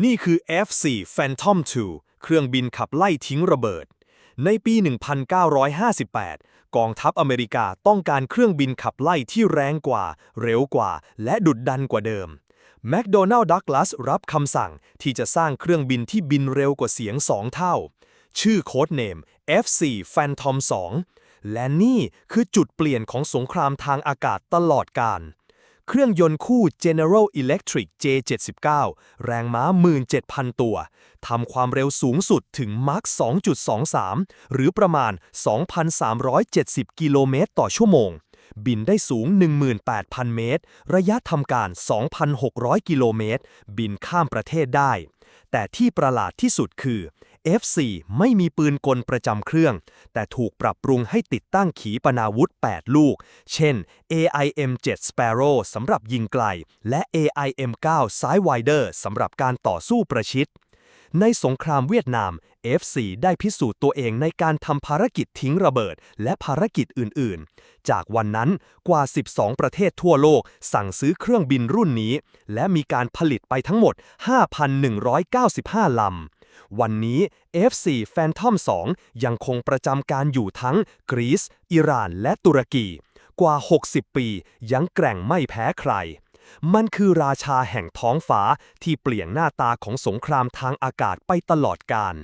นี่คือ F4 Phantom II เครื่องบินขับไล่ทิ้งระเบิด ในปี 1958 กองทัพอเมริกาต้องการเครื่องบินขับไล่ที่แรงกว่า เร็วกว่า และดุดดันกว่าเดิมแมคโดนัลด์ดักลัสรับคำสั่งที่จะสร้างเครื่องบินที่บินเร็วกว่าเสียงสองเท่า ชื่อโค้ดเนม F4 Phantom II และนี่คือจุดเปลี่ยนของสงครามทางอากาศตลอดกาล เครื่องยนต์คู่ General Electric J79 แรงม้า 17,000 ตัว ทำความเร็วสูงสุดถึง Mach 2.23 หรือประมาณ 2,370 กิโลเมตรต่อชั่วโมง บินได้สูง 18,000 เมตร ระยะทำการ 2,600 กิโลเมตร บินข้ามประเทศได้ แต่ที่ประหลาดที่สุดคือ F4 ไม่มีปืนกลประจำเครื่อง แต่ถูกปรับปรุงให้ติดตั้งขีปนาวุธ 8 ลูก เช่น AIM-7 Sparrow สำหรับยิงไกล และ AIM-9 Sidewinder สำหรับการต่อสู้ประชิด ในสงครามเวียดนาม F4 ได้พิสูจน์ตัวเองในการทำภารกิจทิ้งระเบิด และภารกิจอื่น ๆ จากวันนั้นกว่า 12 ประเทศทั่วโลกสั่งซื้อเครื่องบินรุ่นนี้ และมีการผลิตไปทั้งหมด 5,195 ลำ วันนี้ F4 Phantom 2 ยังคงประจำการอยู่ทั้งกรีซ อิหร่าน และตุรกี กว่า 60 ปี ยังแกร่งไม่แพ้ใคร มันคือราชาแห่งท้องฟ้าที่เปลี่ยนหน้าตาของสงครามทางอากาศไปตลอดกาล